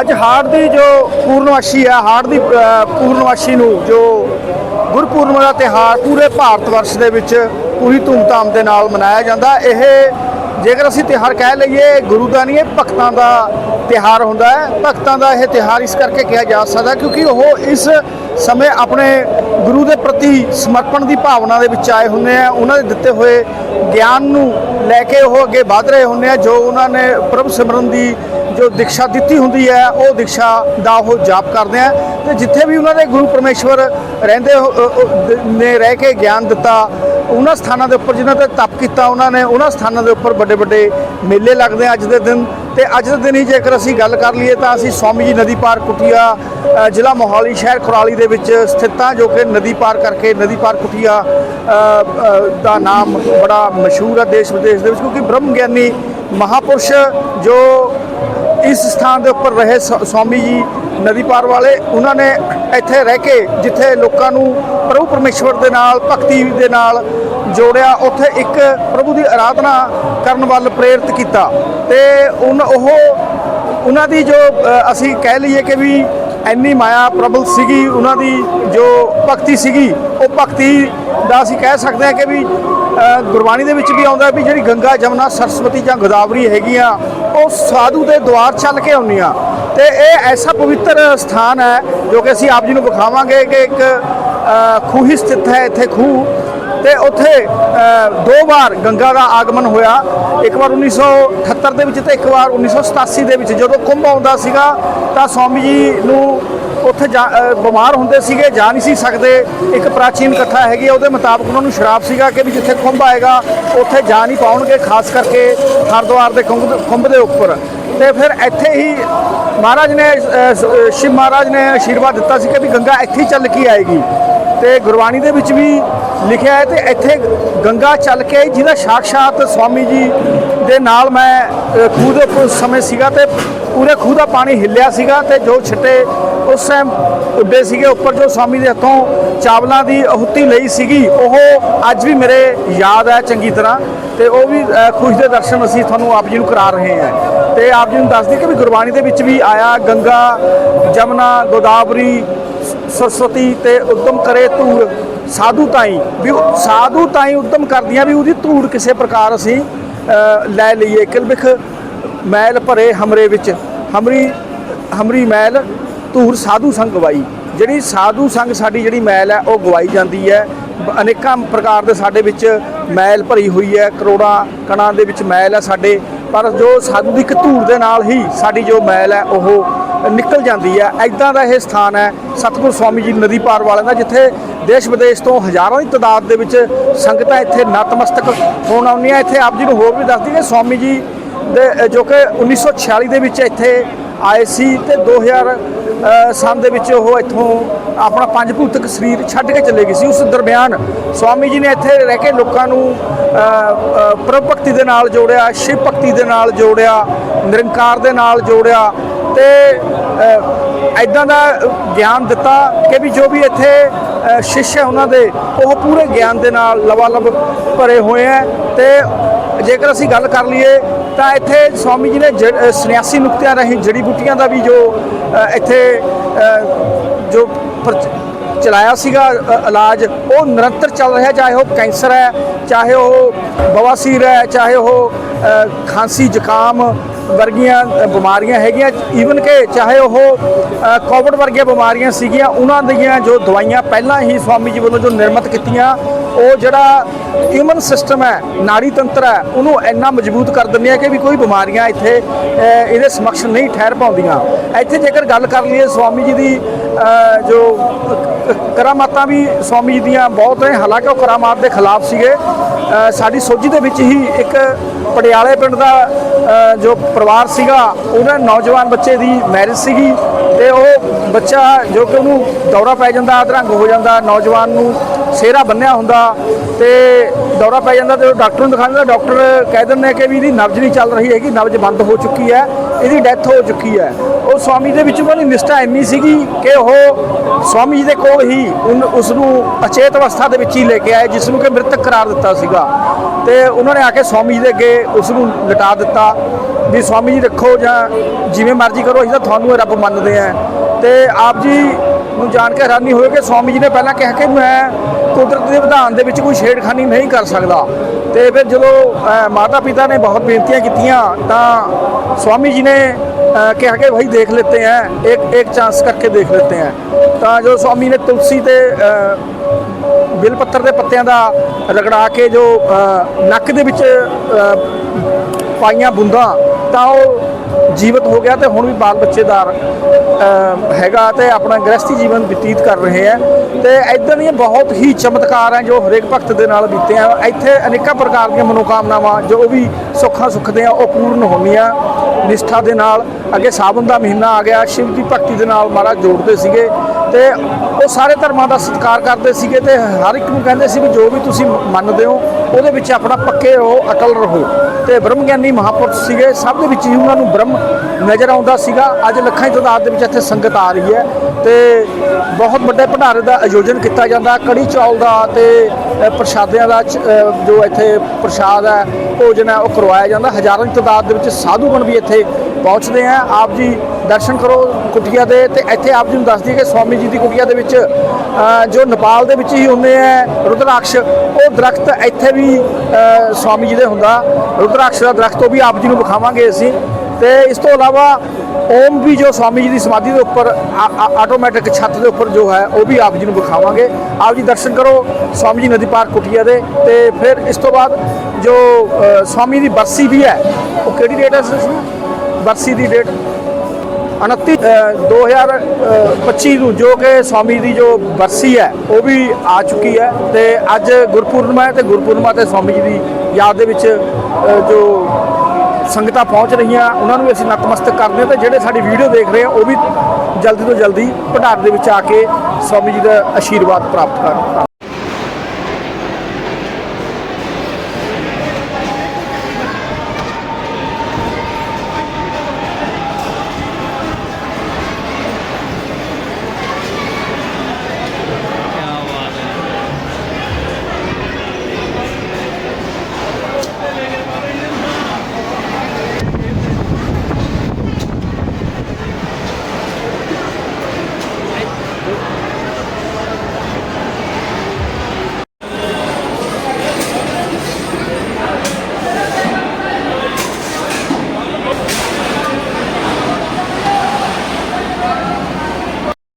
ਅੱਜ ਹਾੜ ਦੀ ਜੋ ਪੂਰਨਵਾਸ਼ੀ ਹੈ ਹਾੜ ਦੀ ਅ, ਪੂਰਨਵਾਸ਼ੀ ਨੂੰ ਜੋ ਗੁਰਪੂਰਨਿਮਾ ਦਾ ਤਿਹਾਰ ਪੂਰੇ ਭਾਰਤ ਵਰਸ਼ ਦੇ ਵਿੱਚ ਪੂਰੀ ਧੂਮਧਾਮ ਦੇ ਨਾਲ ਮਨਾਇਆ ਜਾਂਦਾ। ਇਹ ਜੇਕਰ ਅਸੀਂ ਤਿਹਾਰ ਕਹਿ ਲਈਏ ਗੁਰੂ ਦਾ ਨਹੀਂ ਇਹ ਭਗਤਾਂ ਦਾ ਤਿਹਾਰ ਹੁੰਦਾ ਹੈ। ਭਗਤਾਂ ਦਾ ਇਹ ਤਿਹਾਰ ਇਸ ਕਰਕੇ ਕਿਹਾ ਜਾ ਸਕਦਾ ਕਿਉਂਕਿ ਉਹ ਇਸ ਸਮੇਂ ਆਪਣੇ ਗੁਰੂ ਦੇ ਪ੍ਰਤੀ ਸਮਰਪਣ ਦੀ ਭਾਵਨਾ ਦੇ ਵਿੱਚ ਆਏ ਹੁੰਦੇ ਆ। ਉਹਨਾਂ ਦੇ ਦਿੱਤੇ ਹੋਏ ਗਿਆਨ ਨੂੰ ਲੈ ਕੇ ਉਹ ਅੱਗੇ ਵਧ ਰਹੇ ਹੁੰਦੇ ਆ ਜੋ ਉਹਨਾਂ ਨੇ ਪ੍ਰਭ ਸਿਮਰਨ ਦੀ ਜੋ ਦਿਕਸ਼ਾ ਦਿੱਤੀ ਹੁੰਦੀ ਹੈ, ਉਹ ਦਿਕਸ਼ਾ ਦਾ ਉਹ ਜਾਪ ਕਰਦੇ ਆ। ਤੇ ਜਿੱਥੇ ਵੀ ਉਹਨਾਂ ਦੇ ਗੁਰੂ ਪਰਮੇਸ਼ਵਰ ਰਹਿੰਦੇ ਨੇ ਰਹਿ ਕੇ ਗਿਆਨ ਦਿੱਤਾ, ਉਹਨਾਂ ਸਥਾਨਾਂ ਦੇ ਉੱਪਰ ਜਿਨ੍ਹਾਂ ਤੇ ਤਪ ਕੀਤਾ ਉਹਨਾਂ ਨੇ, ਉਹਨਾਂ ਸਥਾਨਾਂ ਦੇ ਉੱਪਰ ਵੱਡੇ ਵੱਡੇ ਮੇਲੇ ਲੱਗਦੇ ਆ ਅੱਜ ਦੇ ਦਿਨ। ਤੇ ਅੱਜ ਦੇ ਦਿਨ ਹੀ ਜੇਕਰ ਅਸੀਂ ਗੱਲ ਕਰ ਲਈਏ ਤਾਂ ਅਸੀਂ ਸਵਾਮੀ ਜੀ ਨਦੀ ਪਾਰ ਕੁਟੀਆ ਜ਼ਿਲ੍ਹਾ ਮੋਹਾਲੀ ਸ਼ਹਿਰ ਖੁਰਾਲੀ ਦੇ ਵਿੱਚ ਸਥਿਤ ਹਾਂ ਜੋ ਕਿ ਨਦੀ ਪਾਰ ਕਰਕੇ ਨਦੀ ਪਾਰ ਕੁਟੀਆ ਦਾ ਨਾਮ ਬੜਾ ਮਸ਼ਹੂਰ ਹੈ ਦੇਸ਼ ਵਿਦੇਸ਼ ਦੇ ਵਿੱਚ, ਕਿਉਂਕਿ ਬ੍ਰਹਮ ਗਿਆਨੀ ਮਹਾਪੁਰਸ਼ ਜੋ ਇਸ ਸਥਾਨ ਦੇ ਉੱਪਰ ਰਹੇ ਸ- ਸਵਾਮੀ ਜੀ ਨਦੀ ਪਾਰ ਵਾਲੇ, ਉਹਨਾਂ ਨੇ ਇੱਥੇ ਰਹਿ ਕੇ ਜਿੱਥੇ ਲੋਕਾਂ ਨੂੰ ਪ੍ਰਭੂ ਪਰਮੇਸ਼ਵਰ ਦੇ ਨਾਲ, ਭਗਤੀ ਦੇ ਨਾਲ ਜੋੜਿਆ, ਉੱਥੇ ਇੱਕ ਪ੍ਰਭੂ ਦੀ ਆਰਾਧਨਾ ਕਰਨ ਵੱਲ ਪ੍ਰੇਰਿਤ ਕੀਤਾ। ਤੇ ਉਨ, ਉਹ, ਉਹਨਾਂ ਦੀ ਜੋ ਅਸੀਂ ਕਹਿ ਲਈਏ ਕਿ ਵੀ ਇੰਨੀ ਮਾਇਆ ਪ੍ਰਬਲ ਸੀਗੀ, ਉਹਨਾਂ ਦੀ ਜੋ ਭਗਤੀ ਸੀਗੀ, ਉਹ ਭਗਤੀ ਦਾ ਅਸੀਂ ਕਹਿ ਸਕਦੇ ਹਾਂ ਕਿ ਵੀ ਗੁਰਬਾਣੀ ਦੇ ਵਿੱਚ ਵੀ ਆਉਂਦਾ ਵੀ ਜਿਹੜੀ ਗੰਗਾ, ਜਮਨਾ, ਸਰਸਵਤੀ ਜਾਂ ਗੋਦਾਵਰੀ ਹੈਗੀਆਂ, ਉਹ ਸਾਧੂ ਦੇ ਦੁਆਰ ਚੱਲ ਕੇ ਆਉਂਦੀਆਂ। ਤੇ ਇਹ ਐਸਾ ਪਵਿੱਤਰ ਸਥਾਨ ਹੈ ਜੋ ਕਿ ਅਸੀਂ ਆਪ ਜੀ ਨੂੰ ਵਿਖਾਵਾਂਗੇ ਕਿ ਇੱਕ ਖੂਹੀ ਸਥਿਤ ਹੈ ਇੱਥੇ ਖੂਹ। ਤੇ ਉੱਥੇ ਦੋ ਵਾਰ ਗੰਗਾ ਦਾ ਆਗਮਨ ਹੋਇਆ। ਇੱਕ ਵਾਰ 1978 ਦੇ ਵਿੱਚ ਤੇ ਇੱਕ ਵਾਰ 1987 ਦੇ ਵਿੱਚ। ਜਦੋਂ ਕੁੰਭ ਆਉਂਦਾ ਸੀਗਾ ਤਾਂ ਸਵਾਮੀ ਜੀ ਨੂੰ ਉੱਥੇ ਜਾ- ਬਿਮਾਰ ਹੁੰਦੇ ਸੀਗੇ ਜਾ ਨਹੀਂ ਸੀ ਸਕਦੇ। ਇੱਕ ਪ੍ਰਾਚੀਨ ਕਥਾ ਹੈਗੀ ਆ, ਉਹਦੇ ਮੁਤਾਬਕ ਉਹਨਾਂ ਨੂੰ ਸ਼ਰਾਪ ਸੀਗਾ ਕਿ ਵੀ ਜਿੱਥੇ ਕੁੰਭ ਆਏਗਾ ਉੱਥੇ ਜਾ ਨਹੀਂ ਪਾਉਣਗੇ ਖਾਸ ਕਰਕੇ ਹਰਿਦੁਆਰ ਦੇ ਕੁੰਭ ਦੇ- ਕੁੰਭ ਦੇ ਉੱਪਰ। ਤੇ ਫਿਰ ਇੱਥੇ ਹੀ ਮਹਾਰਾਜ ਨੇ ਸ਼ਿਵ ਮਹਾਰਾਜ ਨੇ ਆਸ਼ੀਰਵਾਦ ਦਿੱਤਾ ਸੀ ਕਿ ਵੀ ਗੰਗਾ ਇੱਥੇ ਹੀ ਚੱਲ ਕੇ ਆਏਗੀ। ਤੇ ਗੁਰਬਾਣੀ ਦੇ ਵਿੱਚ ਵੀ ਲਿਖਿਆ ਹੈ ਤੇ ਇੱਥੇ ਗੰਗਾ ਚੱਲ ਕੇ ਜਿਹਦਾ ਸਾਖਸ਼ਾਤ ਸਵਾਮੀ ਜੀ ਦੇ ਨਾਲ ਮੈਂ ਖੂਹ ਦੇ ਉੱਪਰ ਸਮੇਂ ਸੀਗਾ ਤੇ ਪੂਰੇ ਖੂਹ ਦਾ ਪਾਣੀ ਹਿੱਲਿਆ ਸੀਗਾ ਤੇ ਜੋ ਛਿੱਟੇ ਉਸ ਟਾਈਮ ਉੱਡੇ ਸੀਗੇ, ਉੱਪਰ ਜੋ ਸਵਾਮੀ ਦੇ ਹੱਥੋਂ ਚਾਵਲਾਂ ਦੀ ਆਹੁਤੀ ਲਈ ਸੀਗੀ, ਉਹ ਅੱਜ ਵੀ ਮੇਰੇ ਯਾਦ ਹੈ ਚੰਗੀ ਤਰ੍ਹਾਂ ਤੇ ਉਹ ਵੀ ਖੁਸ਼ ਦੇ ਦਰਸ਼ਨ ਅਸੀਂ ਤੁਹਾਨੂੰ ਆਪ ਜੀ ਨੂੰ ਕਰਾ ਰਹੇ ਹਾਂ। ਤੇ ਆਪ ਜੀ ਨੂੰ ਦੱਸ ਦਈਏ ਕਿ ਵੀ ਗੁਰਬਾਣੀ ਦੇ ਵਿੱਚ ਵੀ ਆਇਆ ਗੰਗਾ, ਜਮਨਾ, ਗੋਦਾਵਰੀ ਸਰਸਵਤੀ ਤੇ ਉਦਮ ਕਰੇ ਧੂੜ। ਸਾਧੂ ਤਾਈ, ਵੀ ਸਾਧੂ ਤਾਈ ਉਦਮ ਕਰਦੀਆਂ ਵੀ ਉਹਦੀ ਧੂੜ ਕਿਸੇ ਪ੍ਰਕਾਰ ਅਸੀਂ ਲੈ ਲਈਏ। ਕਿਲਬਿਖ ਮੈਲ ਭਰੇ ਹਮਰੇ ਵਿੱਚ। ਹਮਰੀ ਹਮਰੀ ਮੈਲ ਧੂੜ ਸਾਧੂ ਸੰਗ ਗਵਾਈ। ਜਿਹੜੀ ਸਾਧੂ ਸੰਗ ਸਾਡੀ ਜਿਹੜੀ ਮੈਲ ਹੈ, ਉਹ ਗਵਾਈ ਜਾਂਦੀ ਹੈ। ਅਨੇਕਾਂ ਪ੍ਰਕਾਰ ਦੇ ਸਾਡੇ ਵਿੱਚ ਮੈਲ ਭਰੀ ਹੋਈ ਹੈ। ਕਰੋੜਾਂ ਕਣਾਂ ਦੇ ਵਿੱਚ ਮੈਲ ਹੈ ਸਾਡੇ। ਪਰ ਜੋ ਸਾਧੂ ਦੀ ਇੱਕ ਧੂੜ ਦੇ ਨਾਲ ਹੀ ਸਾਡੀ ਜੋ ਮੈਲ ਹੈ, ਉਹ ਨਿਕਲ ਜਾਂਦੀ ਹੈ। ਐਦਾਂ ਦਾ ਇਹ ਸਥਾਨ ਹੈ ਸਤਿਗੁਰ ਸਵਾਮੀ ਜੀ ਨਦੀ ਪਾਰ ਵਾਲਿਆਂ ਦਾ ਜਿੱਥੇ ਦੇਸ਼ ਵਿਦੇਸ਼ ਤੋਂ ਹਜ਼ਾਰਾਂ ਦੀ ਤਾਦਾਦ ਦੇ ਵਿੱਚ ਸੰਗਤਾਂ ਇੱਥੇ ਨਤਮਸਤਕ ਹੋਣ ਆਉਂਦੀਆਂ। ਇੱਥੇ ਆਪ ਜੀ ਨੂੰ ਹੋਰ ਵੀ ਦੱਸਦੀ ਕਿ ਸਵਾਮੀ ਜੀ ਦੇ ਜੋ ਕਿ 1946 ਦੇ ਵਿੱਚ ਇੱਥੇ ਆਏ ਸੀ ਤੇ 2000 ਅ, ਸੰਨ ਦੇ ਵਿੱਚ ਉਹ ਇੱਥੋਂ ਆਪਣਾ ਪੰਜ ਭੂਤਕ ਸਰੀਰ ਛੱਡ ਕੇ ਚਲੇ ਗਏ ਸੀ। ਉਸ ਦਰਮਿਆਨ ਸਵਾਮੀ ਜੀ ਨੇ ਇੱਥੇ ਰਹਿ ਕੇ ਲੋਕਾਂ ਨੂੰ ਪ੍ਰਭ ਭਗਤੀ ਦੇ ਨਾਲ ਜੋੜਿਆ ਸ਼ਿਵ ਭਗਤੀ ਦੇ ਨਾਲ ਜੋੜਿਆ ਨਿਰੰਕਾਰ ਦੇ ਨਾਲ ਜੋੜਿਆ ਤੇ ਐਦਾਂ ਦਾ ਗਿਆਨ ਦਿੱਤਾ ਕਿ ਵੀ ਜੋ ਵੀ ਇੱਥੇ ਅ, ਸ਼ਿਸ਼ ਹੈ ਉਹਨਾਂ ਦੇ ਉਹ ਪੂਰੇ ਗਿਆਨ ਦੇ ਨਾਲ ਲਵਾਲਬ ਭਰੇ ਹੋਏ ਹੈ ਤੇ ਜੇਕਰ ਅਸੀਂ ਗੱਲ ਕਰ ਲਈਏ ਤਾਂ ਇੱਥੇ ਸਵਾਮੀ ਜੀ ਨੇ ਜੜ- ਅ, ਸੰਨਿਆਸੀ ਨੁਕਤਿਆਂ ਰਾਹੀਂ ਜੜੀ ਬੂਟੀਆਂ ਦਾ ਵੀ ਜੋ ਇੱਥੇ ਜੋ ਚਲਾਇਆ ਸੀਗਾ ਇਲਾਜ ਉਹ ਨਿਰੰਤਰ ਚੱਲ ਰਿਹਾ ਚਾਹੇ ਉਹ ਕੈਂਸਰ ਹੈ ਚਾਹੇ ਉਹ ਬਵਾਸੀਰ ਹੈ ਚਾਹੇ ਉਹ ਖਾਂਸੀ ਜ਼ੁਕਾਮ ਵਰਗੀਆਂ ਬਿਮਾਰੀਆਂ ਹੈਗੀਆਂ। ਈਵਨ ਕਿ ਚਾਹੇ ਉਹ ਕੋਵਿਡ ਵਰਗੀਆਂ ਬਿਮਾਰੀਆਂ ਸੀਗੀਆਂ, ਉਹਨਾਂ ਦੀਆਂ ਜੋ ਦਵਾਈਆਂ ਪਹਿਲਾਂ ਹੀ ਸਵਾਮੀ ਜੀ ਵੱਲੋਂ ਜੋ ਨਿਰਮਿਤ ਕੀਤੀਆਂ, ਉਹ ਜਿਹੜਾ ਹਿਊਮਨ ਸਿਸਟਮ ਹੈ, ਨਾੜੀ ਤੰਤਰ ਹੈ, ਉਹਨੂੰ ਇੰਨਾ ਮਜ਼ਬੂਤ ਕਰ ਦਿੰਦੇ ਦਿੰਦੀਆਂ ਕਿ ਵੀ ਕੋਈ ਬਿਮਾਰੀਆਂ ਇੱਥੇ ਇਹਦੇ ਸਮਕਸ਼ ਨਹੀਂ ਠਹਿਰ ਪਾਉਂਦੀਆਂ। ਇੱਥੇ ਜੇਕਰ ਗੱਲ ਕਰ ਲਈਏ ਸਵਾਮੀ ਜੀ ਦੀ ਜੋ ਕਰਾਮਾਤਾਂ ਵੀ ਸਵਾਮੀ ਜੀ ਦੀਆਂ ਬਹੁਤ ਨੇ, ਹਾਲਾਂਕਿ ਉਹ ਕਰਾਮਾਤ ਦੇ ਖਿਲਾਫ ਸੀਗੇ ਸਾਡੀ ਸੋਝੀ ਦੇ ਵਿੱਚ ਹੀ ਇੱਕ ਪਟਿਆਲੇ ਪਿੰਡ ਦਾ ਜੋ ਪਰਿਵਾਰ ਸੀਗਾ ਉਹਨਾਂ ਨੌਜਵਾਨ ਬੱਚੇ ਦੀ ਮੈਰਿਜ ਸੀਗੀ ਤੇ ਉਹ ਬੱਚਾ ਜੋ ਕਿ ਉਹਨੂੰ ਦੌਰਾ ਪੈ ਜਾਂਦਾ, ਅਧਰੰਗ ਹੋ ਜਾਂਦਾ, ਨੌਜਵਾਨ ਨੂੰ ਸਿਹਰਾ ਬੰਨਿਆ ਹੁੰਦਾ ਤੇ ਦੌਰਾ ਪੈ ਜਾਂਦਾ ਤੇ ਉਹ ਡਾਕਟਰ ਨੂੰ ਦਿਖਾਉਂਦਾ, ਡਾਕਟਰ ਕਹਿ ਦਿੰਦੇ ਕਿ ਵੀ ਇਹਦੀ ਨਬਜ਼ ਨਹੀਂ ਚੱਲ ਰਹੀ ਹੈਗੀ, ਨਬਜ਼ ਬੰਦ ਹੋ ਚੁੱਕੀ ਹੈ। ਇਹਦੀ ਡੈਥ ਹੋ ਚੁੱਕੀ ਹੈ। ਉਹ ਸਵਾਮੀ ਦੇ ਵਿੱਚ ਉਹਨਾਂ ਦੀ ਨਿਸ਼ਠਾ ਇੰਨੀ ਸੀਗੀ ਕਿ ਉਹ ਸਵਾਮੀ ਜੀ ਦੇ ਕੋਲ ਹੀ ਉਨ- ਉਸ ਨੂੰ ਅਚੇਤ ਅਵਸਥਾ ਦੇ ਵਿੱਚ ਹੀ ਲੈ ਕੇ ਆਏ ਜਿਸ ਨੂੰ ਕਿ ਮ੍ਰਿਤਕ ਕਰਾਰ ਦਿੱਤਾ ਸੀਗਾ। ਤੇ ਉਹਨਾਂ ਨੇ ਆ ਕੇ ਸਵਾਮੀ ਜੀ ਦੇ ਅੱਗੇ ਉਸ ਨੂੰ ਲਟਾ ਦਿੱਤਾ ਵੀ ਸਵਾਮੀ ਜੀ ਰੱਖੋ ਜਾਂ ਜਿਵੇਂ ਮਰਜ਼ੀ ਕਰੋ, ਅਸੀਂ ਤਾਂ ਤੁਹਾਨੂੰ ਰੱਬ ਮੰਨਦੇ ਆ ਤੇ ਆਪ ਜੀ ਨੂੰ ਜਾਣ ਕੇ ਹੈਰਾਨੀ ਹੋਈ ਕਿ ਸਵਾਮੀ ਜੀ ਨੇ ਪਹਿਲਾਂ ਕਿਹਾ ਕਿ ਮੈਂ ਕੁਦਰਤ ਦੇ ਵਿਧਾਨ ਦੇ ਵਿੱਚ ਕੋਈ ਛੇੜਖਾਨੀ ਨਹੀਂ ਕਰ ਸਕਦਾ। ਤੇ ਫਿਰ ਜਦੋਂ ਮਾਤਾ ਪਿਤਾ ਨੇ ਬਹੁਤ ਬੇਨਤੀਆਂ ਕੀਤੀਆਂ ਤਾਂ ਸਵਾਮੀ ਜੀ ਨੇ ਕਿਹਾ ਕਿ ਭਾਈ ਦੇਖ ਲੈਤੇ ਹੈ ਇੱਕ ਇੱਕ ਚਾਂਸ ਕਰਕੇ ਦੇਖ ਲੈਤੇ ਹੈ ਤਾਂ ਜੋ ਸਵਾਮੀ ਨੇ ਤੁਲਸੀ ਤੇ ਅ, ਬਿਲ ਪੱਤਰ ਦੇ ਪੱਤਿਆਂ ਦਾ ਰਗੜਾ ਕੇ ਜੋ ਨੱਕ ਦੇ ਵਿੱਚ ਪਾਈਆਂ ਬੁੰਦਾਂ ਤਾਂ ਉਹ ਜੀਵਤ ਹੋ ਗਿਆ ਤੇ ਹੁਣ ਵੀ ਬਾਲ ਬੱਚੇਦਾਰ ਹੈਗਾ ਤੇ ਆਪਣਾ ਗ੍ਰਸਤੀ ਜੀਵਨ ਬਤੀਤ ਕਰ ਰਹੇ ਹੈ ਤੇ ਇਦਾਂ ਦੀਆਂ ਬਹੁਤ ਹੀ ਚਮਤਕਾਰ ਹੈ ਜੋ ਹਰੇਕ ਭਗਤ ਦੇ ਨਾਲ ਬੀਤੇ ਆ। ਇੱਥੇ ਅਨੇਕਾਂ ਪ੍ਰਕਾਰ ਦੀਆਂ ਮਨੋਕਾਮਨਾਵਾਂ ਜੋ ਵੀ ਸੁੱਖਾਂ ਸੁੱਖਦੇ ਆ, ਉਹ ਪੂਰਨ ਹੋਣੀਆਂ ਨਿਸ਼ਠਾ ਦੇ ਨਾਲ। ਅੱਗੇ ਸਾਵਨ ਦਾ ਮਹੀਨਾ ਆ ਗਿਆ, ਸ਼ਿਵ ਦੀ ਭਗਤੀ ਦੇ ਨਾਲ ਮਹਾਰਾਜ ਜੋੜਦੇ ਸੀਗੇ। ਤੇ ਉਹ ਸਾਰੇ ਧਰਮਾਂ ਦਾ ਸਤਿਕਾਰ ਕਰਦੇ ਸੀਗੇ ਤੇ ਹਰ ਇੱਕ ਨੂੰ ਕਹਿੰਦੇ ਸੀ ਵੀ ਜੋ ਵੀ ਤੁਸੀਂ ਮੰਨਦੇ ਹੋ, ਉਹਦੇ ਵਿੱਚ ਆਪਣਾ ਪੱਕੇ ਰਹੋ, ਅਕਲ ਰਹੋ। ਤੇ ਬ੍ਰਹਮ ਗਿਆਨੀ ਮਹਾਪੁਰਸ਼ ਸੀਗੇ, ਸਭ ਦੇ ਵਿੱਚ ਹੀ ਉਹਨਾਂ ਨੂੰ ਬ੍ਰਹਮ ਨਜ਼ਰ ਆਉਂਦਾ ਸੀਗਾ। ਅੱਜ ਲੱਖਾਂ ਦੀ ਤਾਦਾਦ ਦੇ ਵਿੱਚ ਇੱਥੇ ਸੰਗਤ ਆ ਰਹੀ ਹੈ ਤੇ ਬਹੁਤ ਵੱਡੇ ਭੰਡਾਰੇ ਦਾ ਆਯੋਜਨ ਕੀਤਾ ਜਾਂਦਾ। ਕੜੀ ਚੌਲ ਦਾ ਤੇ ਪ੍ਰਸ਼ਾਦਿਆਂ ਦਾ ਜੋ ਇੱਥੇ ਪ੍ਰਸ਼ਾਦ ਹੈ, ਭੋਜਨ ਹੈ, ਉਹ ਕਰਵਾਇਆ ਜਾਂਦਾ। ਹਜ਼ਾਰਾਂ ਦੀ ਤਾਦਾਦ ਦੇ ਵਿੱਚ ਸਾਧੂਗਣ ਵੀ ਇੱਥੇ ਪਹੁੰਚਦੇ ਆ ਆਪ ਜੀ ਦਰਸ਼ਨ ਕਰੋ ਕੁਟੀਆ ਦੇ ਤੇ ਇੱਥੇ ਆਪ ਜੀ ਨੂੰ ਦੱਸਦੀ ਕਿ ਸਵਾਮੀ ਜੀ ਦੀ ਕੁਟੀਆ ਦੇ ਵਿੱਚ ਜੋ ਨੇਪਾਲ ਦੇ ਵਿੱਚ ਹੀ ਹੁੰਦੇ ਆ ਰੁਦਰਾਕਸ਼, ਉਹ ਦਰਖਤ ਇੱਥੇ ਵੀ ਸਵਾਮੀ ਜੀ ਦੇ ਹੁੰਦਾ। ਰੁਦਰਾਕਸ਼ ਦਾ ਦਰਖਤ ਉਹ ਵੀ ਆਪ ਜੀ ਨੂੰ ਵਿਖਾਵਾਂਗੇ ਅਸੀਂ। ਤੇ ਇਸ ਤੋਂ ਇਲਾਵਾ ਓਮ ਵੀ ਜੋ ਸਵਾਮੀ ਜੀ ਦੀ ਸਮਾਧੀ ਦੇ ਉੱਪਰ ਆਟੋਮੈਟਿਕ ਛੱਤ ਦੇ ਉੱਪਰ ਜੋ ਹੈ, ਉਹ ਵੀ ਆਪ ਜੀ ਨੂੰ ਵਿਖਾਵਾਂਗੇ। ਆਪ ਜੀ ਦਰਸ਼ਨ ਕਰੋ ਸਵਾਮੀ ਜੀ ਨਦੀ ਪਾਰ ਕੁਟੀਆ ਦੇ। ਤੇ ਫਿਰ ਇਸ ਤੋਂ ਬਾਅਦ ਜੋ ਸਵਾਮੀ ਦੀ ਬਰਸੀ ਵੀ ਹੈ, ਉਹ ਕਿਹੜੀ ਡੇਟ ਹੈ ਬਰਸੀ ਦੀ ਡੇਟ 29 ਅ, 2025 ਨੂੰ ਜੋ ਕਿ ਸਵਾਮੀ ਦੀ ਜੋ ਬਰਸੀ ਹੈ ਉਹ ਵੀ ਆ ਚੁੱਕੀ ਹੈ ਤੇ ਅੱਜ ਗੁਰਪੂਰਨਮਾ ਹੈ ਤੇ ਗੁਰਪੂਰਨਮਾ ਤੇ ਸਵਾਮੀ ਜੀ ਦੀ ਯਾਦ ਦੇ ਵਿੱਚ ਜੋ ਸੰਗਤਾਂ ਪਹੁੰਚ ਰਹੀਆਂ ਉਹਨਾਂ ਨੂੰ ਅਸੀਂ ਨਤਮਸਤਕ ਕਰਦੇ ਹਾਂ ਤੇ ਜਿਹੜੇ ਸਾਡੀ ਵੀਡੀਓ ਦੇਖ ਰਹੇ ਆ ਉਹ ਵੀ ਜਲਦੀ ਤੋਂ ਜਲਦੀ ਭੰਡਾਰ ਦੇ ਵਿੱਚ ਆ ਕੇ ਸਵਾਮੀ ਜੀ ਦਾ ਆਸ਼ੀਰਵਾਦ ਪ੍ਰਾਪਤ ਕਰਨ।